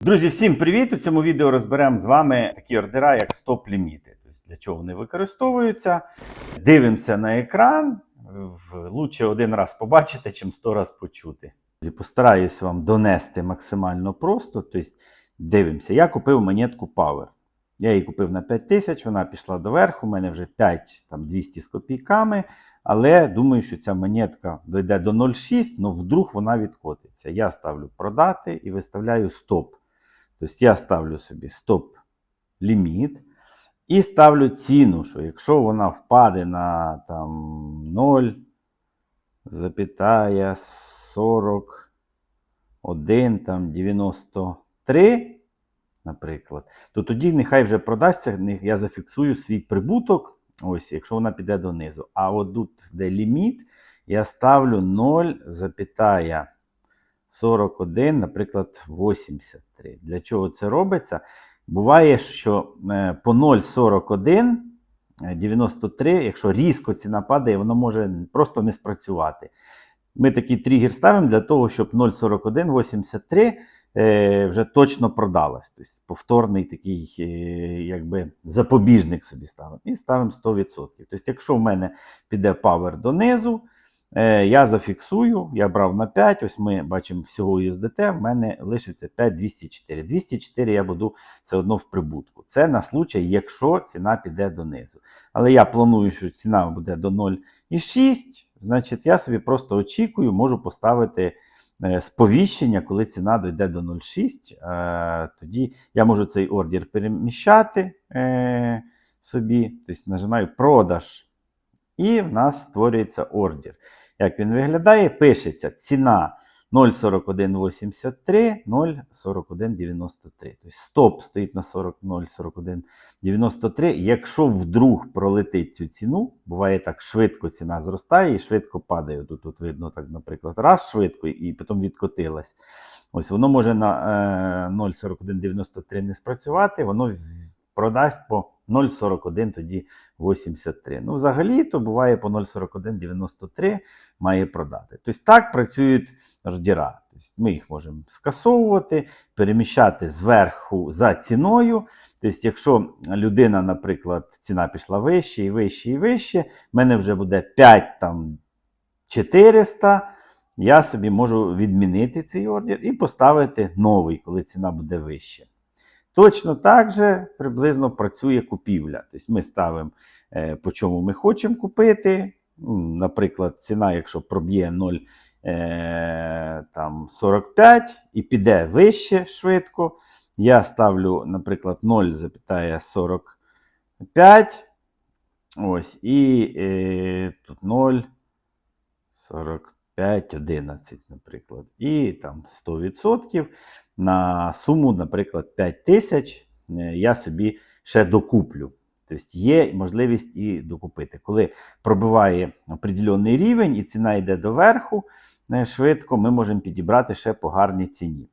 Друзі, всім привіт! У цьому відео розберемо з вами такі ордера, як стоп-ліміти. Тобто, для чого вони використовуються. Дивимося на екран. Лучше один раз побачити, чим сто раз почути. Постараюсь вам донести максимально просто. Тобто, дивимося. Я купив монетку Power. Я її купив на 5 тисяч, вона пішла доверху, у мене вже 5 там, 200 з копійками. Але думаю, що ця монетка дойде до 0,6, але вдруг вона відкотиться. Я ставлю продати і виставляю стоп. Тобто я ставлю собі стоп-ліміт і ставлю ціну, що якщо вона впаде на там 0, 41, там 93, наприклад, то тоді нехай вже продасться, я зафіксую свій прибуток, ось, якщо вона піде донизу. А от тут, де ліміт, я ставлю 0, запятая 41, наприклад, 83. Для чого це робиться? Буває, що е, по 0,41, е, 93, якщо різко ціна падає, воно може просто не спрацювати. Ми такий тригер ставимо для того, щоб 0,41, 83 е, вже точно продалась. Тобто повторний такий е, якби запобіжник собі ставимо. І ставимо 100%. Тобто, якщо в мене піде павер донизу, Е, я зафіксую, я брав на 5, ось ми бачимо всього USDT, в мене лишиться 5204. 204 я буду все одно в прибутку. Це на случай, якщо ціна піде донизу. Але я планую, що ціна буде до 0,6, значить я собі просто очікую, можу поставити е, сповіщення, коли ціна дойде до 0,6. Е, тоді я можу цей ордер переміщати е, собі, тобто нажимаю продаж. І в нас створюється ордер. Як він виглядає? Пишеться ціна 0,4183, 0,4193. Тобто стоп стоїть на 40, 0,4193. Якщо вдруг пролетить цю ціну, буває так, швидко ціна зростає і швидко падає. Тут, тут видно, так, наприклад, раз швидко і потім відкотилась. Ось воно може на е, 0,4193 не спрацювати, воно продасть по 0,41 тоді 83. Ну, взагалі, то буває по 0,4193 має продати. Тобто так працюють ордера. Тобто ми їх можемо скасовувати, переміщати зверху за ціною. Тобто, якщо людина, наприклад, ціна пішла вище і вище і вище, в мене вже буде 5 там 400. Я собі можу відмінити цей ордер і поставити новий, коли ціна буде вище. Точно так же приблизно працює купівля. Тобто ми ставимо, е, по чому ми хочемо купити. Наприклад, ціна, якщо проб'є 0, е, там 45 і піде вище швидко. Я ставлю, наприклад, 0,45. Ось, і е, тут 0, 45, 11, наприклад. І там 100% на суму, наприклад, 5 тисяч е, я собі ще докуплю. Тобто є можливість і докупити. Коли пробиває определений рівень і ціна йде доверху е, швидко, ми можемо підібрати ще по гарній ціні.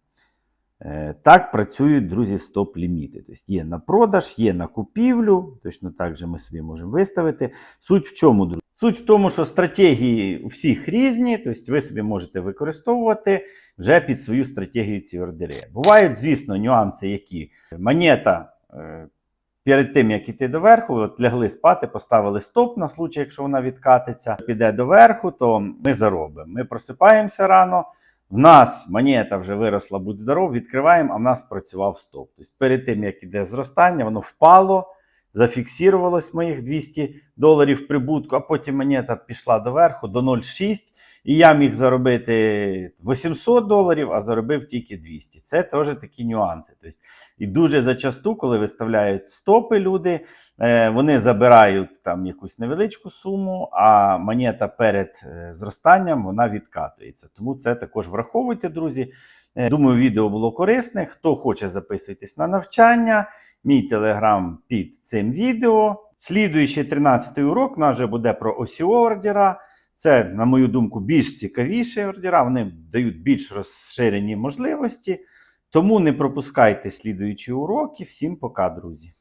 Е, Так працюють, друзі, стоп-ліміти. Тобто є на продаж, є на купівлю, точно так же ми собі можемо виставити. Суть в чому, друзі? Суть в тому, що стратегії у всіх різні, тобто ви собі можете використовувати вже під свою стратегію ці ордери. Бувають, звісно, нюанси, які монета е, перед тим, як іти доверху, от лягли спати, поставили стоп на случай, якщо вона відкатиться, піде доверху, то ми заробимо. Ми просипаємося рано. В нас монета вже виросла, будь здоров, відкриваємо, а в нас працював стоп. Тобто перед тим, як іде зростання, воно впало, зафіксувалось моїх 200 доларів прибутку, а потім монета пішла доверху до 0,6, і я міг заробити 800 доларів, а заробив тільки 200. Це теж такі нюанси. Тобто, і дуже зачасту, коли виставляють стопи люди, е, вони забирають там якусь невеличку суму, а монета перед е, зростанням вона відкатується. Тому це також враховуйте, друзі. Е, Думаю, відео було корисне. Хто хоче, записуйтесь на навчання. Мій телеграм під цим відео. Слідуючий 13-й урок у нас вже буде про осіо ордера. Це, на мою думку, більш цікавіші ордера. Вони дають більш розширені можливості. Тому не пропускайте слідуючі уроки. Всім пока, друзі!